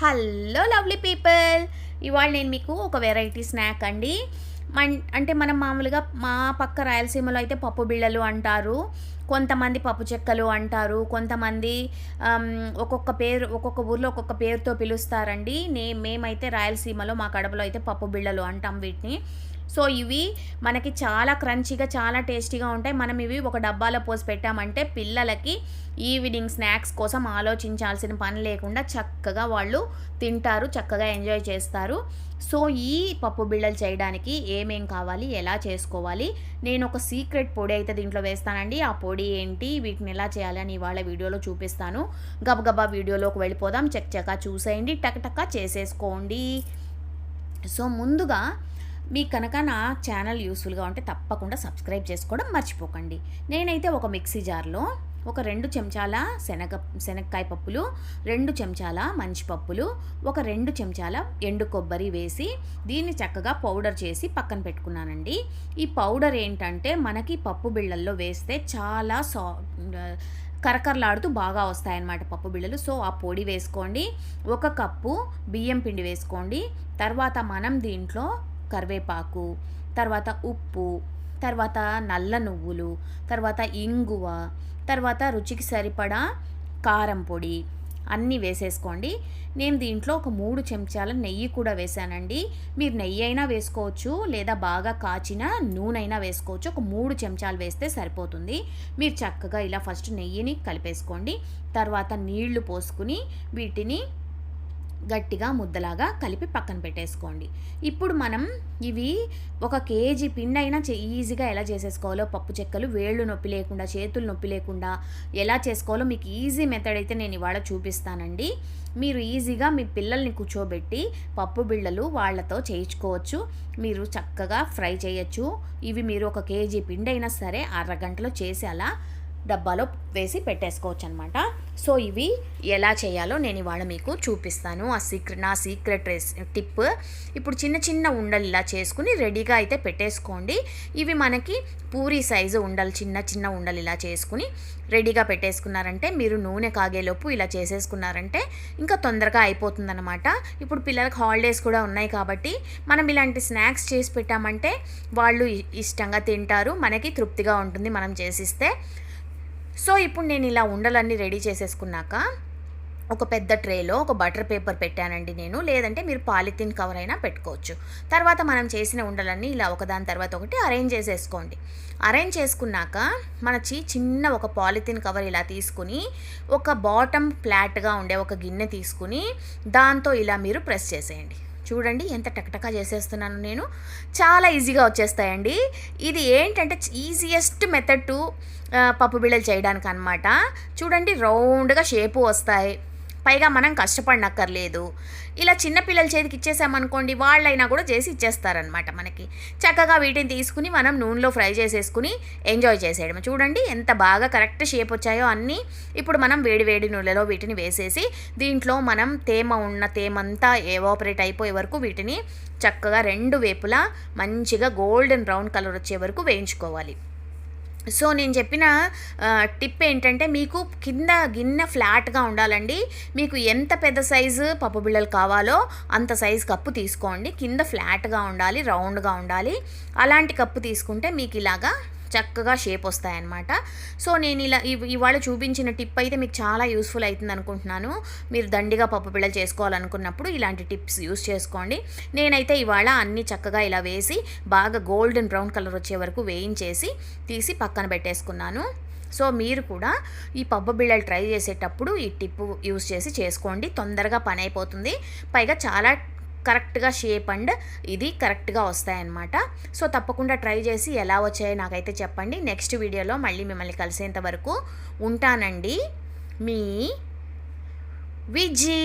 Hello lovely people. ఇవాళ నేను మీకు ఒక వెరైటీ స్నాక్ అండి. మన్ అంటే మనం మామూలుగా మా పక్క రాయలసీమలో అయితే పప్పు బిళ్ళలు అంటారు కొంతమంది పప్పు చెక్కలు అంటారు కొంతమంది ఒక్కొక్క పేరు ఒక్కొక్క ఊర్లో ఒక్కొక్క పేరుతో పిలుస్తారండి. నే మేమైతే రాయలసీమలో మా కడపలో అయితే పప్పు బిళ్ళలు అంటాం వీటిని. సో ఇవి మనకి చాలా క్రంచీగా చాలా టేస్టీగా ఉంటాయి. మనం ఇవి ఒక డబ్బాలో పోసి పెట్టామంటే పిల్లలకి ఈవినింగ్ స్నాక్స్ కోసం ఆలోచించాల్సిన పని లేకుండా చక్కగా వాళ్ళు తింటారు చక్కగా ఎంజాయ్ చేస్తారు. సో ఈ పప్పు బిళ్ళలు చేయడానికి ఏమేం కావాలి ఎలా చేసుకోవాలి నేను ఒక సీక్రెట్ పొడి అయితే దీంట్లో వేస్తానండి. ఆ పొడి ఏంటి వీటిని ఎలా చేయాలని ఇవాళ వీడియోలో చూపిస్తాను. గబగబా వీడియోలోకి వెళ్ళిపోదాం. చక్కగా చూసేయండి టక్ చేసేసుకోండి. సో ముందుగా మీకు కనుక నా ఛానల్ యూస్ఫుల్గా ఉంటే తప్పకుండా సబ్స్క్రైబ్ చేసుకోవడం మర్చిపోకండి. నేనైతే ఒక మిక్సీ జార్లో ఒక రెండు చెంచాల శనగ శనక్కాయ పప్పులు రెండు చెంచాల మంచి పప్పులు ఒక రెండు చెంచాల ఎండు కొబ్బరి వేసి దీన్ని చక్కగా పౌడర్ చేసి పక్కన పెట్టుకున్నానండి. ఈ పౌడర్ ఏంటంటే మనకి పప్పు బిళ్ళల్లో వేస్తే చాలా సా కరకరలాడుతూ బాగా వస్తాయన్నమాట పప్పు బిళ్ళలు. సో ఆ పొడి వేసుకోండి ఒక కప్పు బియ్యం పిండి వేసుకోండి తర్వాత మనం దీంట్లో కరివేపాకు తర్వాత ఉప్పు తర్వాత నల్ల నువ్వులు తర్వాత ఇంగువ తర్వాత రుచికి సరిపడా కారం పొడి అన్నీ వేసేసుకోండి. నేను దీంట్లో ఒక మూడు చెంచాల నెయ్యి కూడా వేసానండి మీరు నెయ్యి అయినా వేసుకోవచ్చు లేదా బాగా కాచిన నూనె అయినా వేసుకోవచ్చు. ఒక మూడు చెంచాలు వేస్తే సరిపోతుంది. మీరు చక్కగా ఇలా ఫస్ట్ నెయ్యిని కలిపేసుకోండి. తర్వాత నీళ్ళు పోసుకుని వీటిని గట్టిగా ముద్దలాగా కలిపి పక్కన పెట్టేసుకోండి. ఇప్పుడు మనం ఇవి ఒక కేజీ పిండి అయినా చే- ఈజీగా ఎలా చేసేసుకోవాలో పప్పు చెక్కలు వేళ్ళు నొప్పి లేకుండా చేతులు నొప్పి లేకుండా ఎలా చేసుకోవాలో మీకు ఈజీ మెథడ్ అయితే నేను ఇవాళ చూపిస్తానండి. మీరు ఈజీగా మీ పిల్లల్ని కూర్చోబెట్టి పప్పు బిళ్ళలు వాళ్ళతో చేయించుకోవచ్చు. మీరు చక్కగా ఫ్రై చేయొచ్చు. ఇవి మీరు ఒక కేజీ పిండి అయినా సరే అరగంటలో చేసి అలా డబ్బాలో వేసి పెట్టేసుకోవచ్చు అనమాట సో ఇవి ఎలా చేయాలో నేను ఇవాళ మీకు చూపిస్తాను. ఆ సీక్రెట్ నా సీక్రెట్ టిప్. ఇప్పుడు చిన్న చిన్న ఉండలు ఇలా చేసుకుని రెడీగా అయితే పెట్టేసుకోండి. ఇవి మనకి పూరి సైజు ఉండలు చిన్న చిన్న ఉండలు ఇలా చేసుకుని రెడీగా పెట్టేసుకున్నారంటే మీరు నూనె కాగేలోపు ఇలా చేసేసుకున్నారంటే ఇంకా తొందరగా అయిపోతుందన్నమాట ఇప్పుడు పిల్లలకు హాలిడేస్ కూడా ఉన్నాయి కాబట్టి మనం ఇలాంటి స్నాక్స్ చేసి పెట్టామంటే వాళ్ళు ఇష్టంగా తింటారు. మనకి తృప్తిగా ఉంటుంది మనం చేసిస్తే. సో ఇప్పుడు నేను ఇలా ఉండలన్నీ రెడీ చేసేసుకున్నాక ఒక పెద్ద ట్రేలో ఒక బటర్ పేపర్ పెట్టానండి నేను. లేదంటే మీరు పాలిథిన్ కవర్ అయినా పెట్టుకోవచ్చు. తర్వాత మనం చేసిన ఉండలన్నీ ఇలా ఒకదాని తర్వాత ఒకటి అరేంజ్ చేసేసుకోండి. అరేంజ్ చేసుకున్నాక మన చి చిన్న ఒక పాలిథిన్ కవర్ ఇలా తీసుకుని ఒక బాటమ్ ఫ్లాట్గా ఉండే ఒక గిన్నె తీసుకుని దాంతో ఇలా మీరు ప్రెస్ చేసేయండి. చూడండి ఎంత టకటకా చేసేస్తున్నాను నేను. చాలా ఈజీగా వచ్చేస్తాయండి. ఇది ఏంటంటే ఈజియెస్ట్ మెథడ్ టు పప్పు బిళ్ళలు చేయడానికి అనమాట చూడండి రౌండ్గా షేపు వస్తాయి. పైగా మనం కష్టపడనక్కర్లేదు. ఇలా చిన్నపిల్లల చేతికి ఇచ్చేసామనుకోండి వాళ్ళైనా కూడా చేసి ఇచ్చేస్తారనమాట మనకి. చక్కగా వీటిని తీసుకుని మనం నూనెలో ఫ్రై చేసేసుకుని ఎంజాయ్ చేసేయడం చూడండి ఎంత బాగా కరెక్ట్ షేప్ వచ్చాయో అన్నీ ఇప్పుడు మనం వేడి వేడి నూనెలో వీటిని వేసేసి దీంట్లో మనం తేమ ఉన్న తేమంతా ఎవాపరేట్ అయిపోయే వరకు వీటిని చక్కగా రెండు వైపులా మంచిగా గోల్డెన్ బ్రౌన్ కలర్ వచ్చే వరకు వేయించుకోవాలి. సో నేను చెప్పిన టిప్ ఏంటంటే మీకు కింద గిన్నె ఫ్లాట్గా ఉండాలండి. మీకు ఎంత పెద్ద సైజు పప్పు బిళ్ళలు కావాలో అంత సైజు కప్పు తీసుకోండి. కింద ఫ్లాట్గా ఉండాలి రౌండ్గా ఉండాలి. అలాంటి కప్పు తీసుకుంటే మీకు ఇలాగా చక్కగా షేప్ వస్తాయన్నమాట. సో నేను ఇలా ఇవాళ చూపించిన టిప్ అయితే మీకు చాలా యూస్ఫుల్ అవుతుంది అనుకుంటున్నాను. మీరు దండిగా పప్పు బిళ్ళలు చేసుకోవాలనుకున్నప్పుడు ఇలాంటి టిప్స్ యూస్ చేసుకోండి. నేనైతే ఇవాళ అన్నీ చక్కగా ఇలా వేసి బాగా గోల్డెన్ బ్రౌన్ కలర్ వచ్చే వరకు వేయించేసి తీసి పక్కన పెట్టేసుకున్నాను. సో మీరు కూడా ఈ పప్పు బిళ్ళలు ట్రై చేసేటప్పుడు ఈ టిప్ యూస్ చేసి చేసుకోండి. తొందరగా పని అయిపోతుంది. పైగా చాలా కరెక్ట్గా షేప్ అండ్ ఇది కరెక్ట్గా వస్తాయన్నమాట. సో తప్పకుండా ట్రై చేసి ఎలా వచ్చాయో నాకైతే చెప్పండి. నెక్స్ట్ వీడియోలో మళ్ళీ మిమ్మల్ని కలిసేంత వరకు ఉంటానండి మీ విజీ.